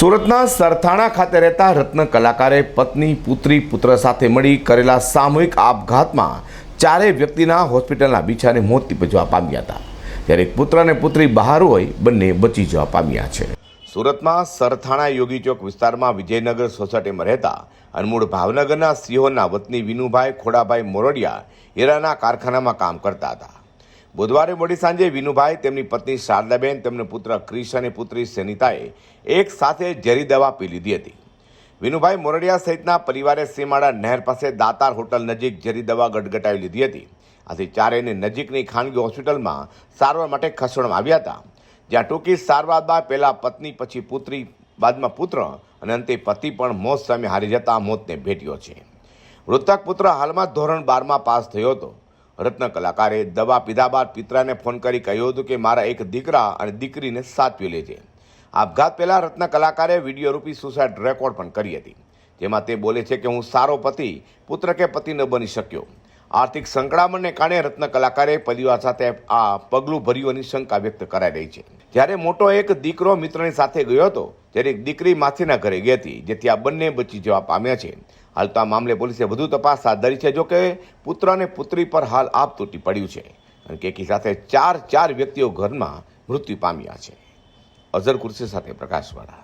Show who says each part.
Speaker 1: સુરતના સરથાણા ખાતે રહેતા રત્ન કલાકારે પત્ની, પુત્રી, પુત્ર સાથે મળી કરેલા સામૂહિક આપઘાતમાં ચારેય વ્યક્તિના હોસ્પિટલના બિછાને મોત નીપજવા પામ્યા હતા. ત્યારે પુત્ર અને પુત્રી બહાર હોય, બંને બચી જવા પામ્યા છે. સુરતમાં સરથાણા યોગી ચોક વિસ્તારમાં વિજયનગર સોસાયટીમાં રહેતા અનમૂળ ભાવનગરના સિંહોના વતની વિનુભાઈ ખોડાભાઈ મોરડિયા હીરાના કારખાનામાં કામ કરતા હતા. બુધવારે મોડી સાંજે વિનુભાઈ, તેમની પત્ની શારદાબેન, તેમનો પુત્ર ક્રિશ અને પુત્રી સેનિતાએ એક સાથે ઝેરી દવા પી લીધી હતી. વિનુભાઈ મોરડિયા સહિતના પરિવારે સીમાડા નહેર પાસે દાતાર હોટલ નજીક ઝેરી દવા ગટગટાવી લીધી હતી. આથી ચારેયને નજીકની ખાનગી હોસ્પિટલમાં સારવાર માટે ખસેડવામાં આવ્યા હતા. જ્યાં ટૂંકી સારવાર બાદ પહેલા પત્ની, પછી પુત્રી, બાદમાં પુત્ર અને અંતે પતિ પણ મોત સામે હારી જતા મોતને ભેટ્યો છે. મૃતક પુત્ર હાલમાં ધોરણ બારમાં પાસ થયો હતો. રત્ન કલાકારે દવા પીધા બાદ પિતરાને ફોન કરી કહ્યું હતું કે મારા એક દીકરા અને દીકરીને સાચવી લેજે આપઘાત પહેલાં રત્ન કલાકારે વીડિયો રૂપી સુસાઇડ રેકોર્ડ પણ કરી હતી. જેમાં તે બોલે છે કે હું સારો પતિ, પુત્ર કે પતિ ન બની શક્યો. આર્થિક સંકળામણને કારણે રત્ન કલાકારે પરિવાર સાથે આ પગલું ભર્યુંની શંકા વ્યક્ત કરાઈ રહી છે. જ્યારે મોટો એક દીકરો મિત્રની સાથે ગયો હતો જ્યારે એક દીકરી માસીના ઘરે ગઈ હતી, જેથી આ બંને બચી જવા પામ્યા છે. હાલ તો આ મામલે પોલીસે વધુ તપાસ હાથ ધરી છે જોકે પુત્ર અને પુત્રી પર હાલ આપ તૂટી પડ્યું છે. અને કેકી સાથે ચાર ચાર વ્યક્તિઓ ઘરમાં મૃત્યુ પામ્યા છે. અઝર કુર્સી સાથે પ્રકાશવાળા.